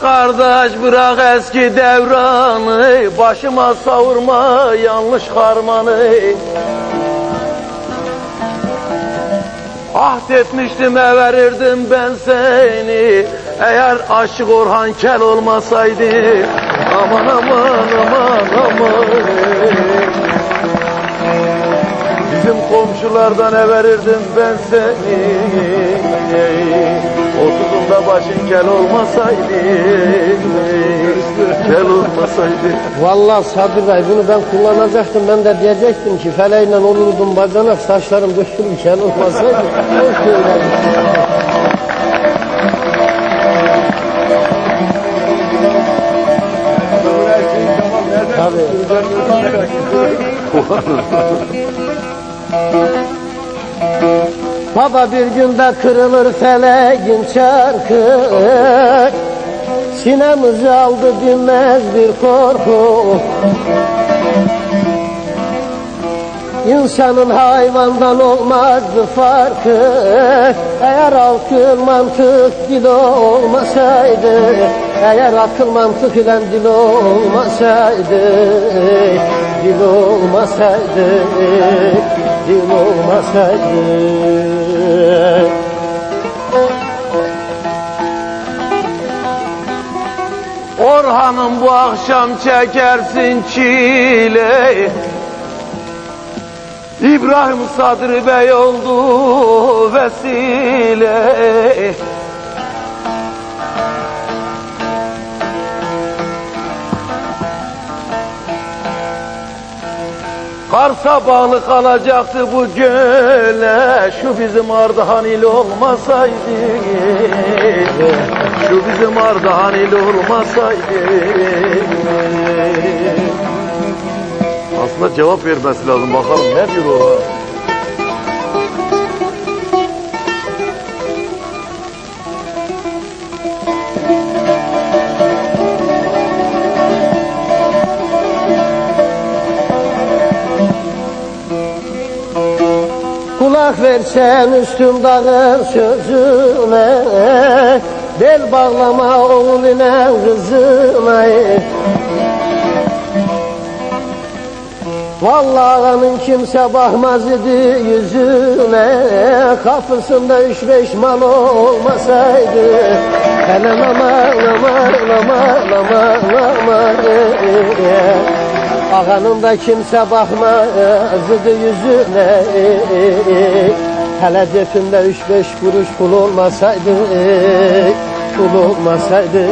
Kardeş bırak eski devranı Başıma savurma yanlış harmanı. Ahdetmiştim verirdim ben seni. Eğer aşık Orhan Kel olmasaydı Aman aman aman aman. Bizim komşulardan verirdim ben seni Otuzunda başın kel olmasaydı Kel olmasaydı Vallahi Sabri Bey bunu ben kullanacaktım. Ben de diyecektim ki feleğiyle olurdum bacanak saçlarım dökülürken olmasaydı. o şöyle. Tabii. Baba bir günde kırılır feleğin çarkı. Sinemizi aldı dinmez bir korku. İnsanın hayvandan olmazdı farkı. Eğer akıl mantık dil olmasaydı Eğer akıl mantık ile dil olmasaydı Dil olmasaydı Dil olmasaydı. Orhan'ım bu akşam çekersin çile İbrahim Sadri Bey oldu vesile Kars'a bağlı kalacaktı bu göle Şu bizim Ardahan il olmasaydı. Şu bizim Ardahan il olmasaydı. Aslında cevap vermesi lazım bakalım ne diyor o versen üstüm dağın sözüne Bel bağlama oğul ile kızına Vallahi kimse bakmaz idi yüzüne Kapısında üç beş mal olmasaydı Hele aman aman aman aman aman Ağanın da kimse bakmaz idi yüzüne Hele cebimde üç beş kuruş pul olmasaydı Pul olmasaydı.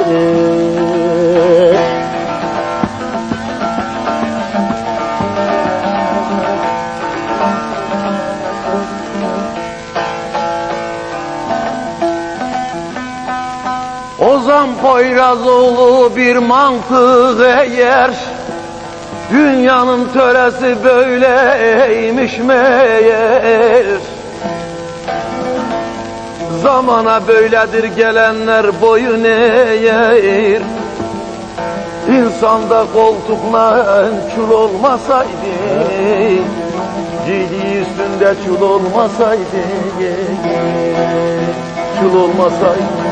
Ozan Poyrazoğlu bir mantık eğer Dünyanın töresi böyleymiş meğer. Zamana böyledir gelenler boyun eğer. İnsanda koltukla çul olmasaydı Cildi üstünde çul olmasaydı Çul olmasaydı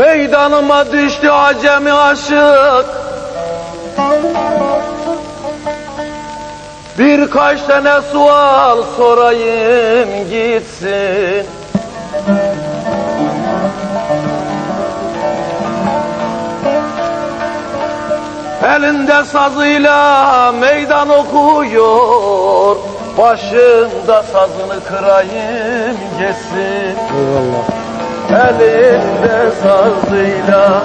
Meydanıma düştü acemi aşık. Birkaç tane sual sorayım gitsin. Elinde sazıyla meydan okuyor. Başında sazını kırayım geçsin Eyvallah. Elinde sazıyla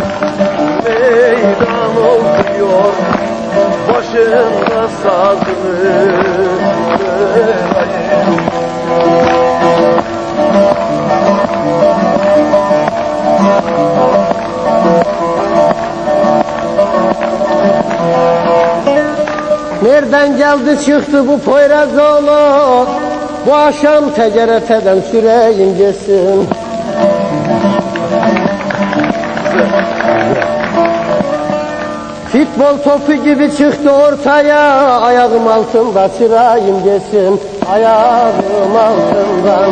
meydan okuyor Başında sazını Nereden geldi çıktı bu Poyrazoğlu? Bu akşam TGRT'den süreyim geçsin Futbol topu gibi çıktı ortaya Ayağım altında sırayım geçsin Ayağım altından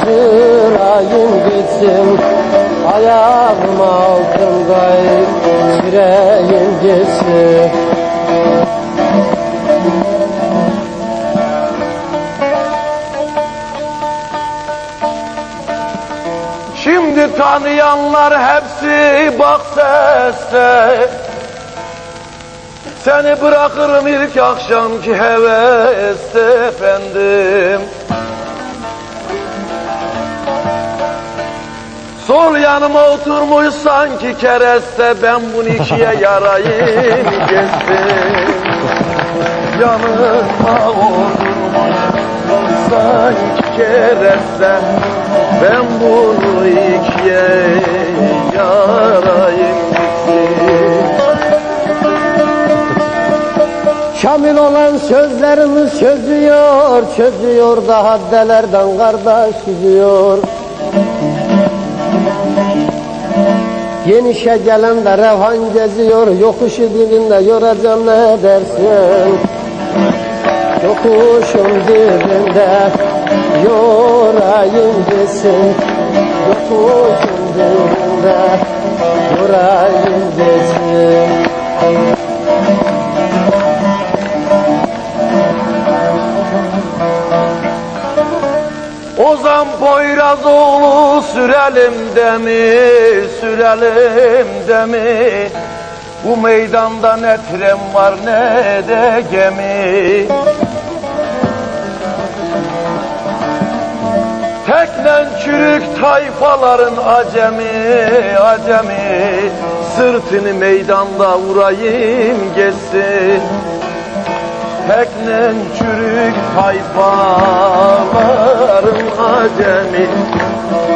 sırayım geçsin Ayağım altında sırayım geçsin. Şimdi tanıyanlar hepsi bak seste Seni bırakırım ilk akşamki heveste efendim. Sol yanıma oturmuş sanki kereste Ben bunu ikiye yarayım kestim Yanıma oturmuş sanki kereste Ben bunu ikiye yarayım Şamil olan sözlerimiz çözüyor, çözüyor da haddelerden kardeş süzüyor. Yenişe gelen de revhan geziyor, yokuşu dibinde yoracağım ne dersin? Yokuşun dibinde yorayım desin, yokuşun dibinde yorayım desin. Ozan Poyrazoğlu sürelim de mi, sürelim de mi? Bu meydanda ne tren var ne de gemi. Teknen çürük tayfaların acemi, acemi. Sırtını meydanda vurayım geçsin. Teknen çürük tayfaların acemi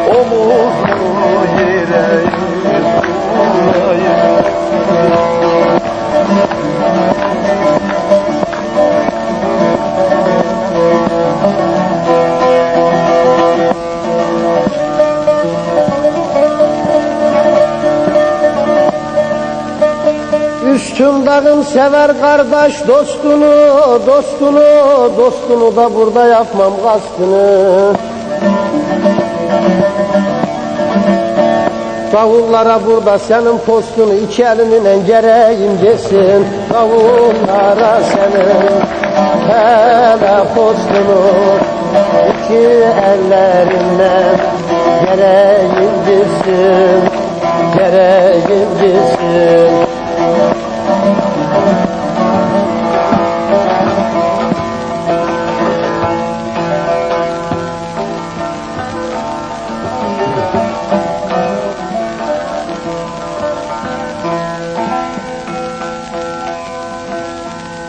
Omuzunu yere Üstün dağım sever kardeş dostunu, dostunu, dostunu da burada yapmam kastını. Davullara burada senin postunu iki elinle gereyim desin. Davullara senin hele postunu iki ellerinle gereyim desin, gereyim desin.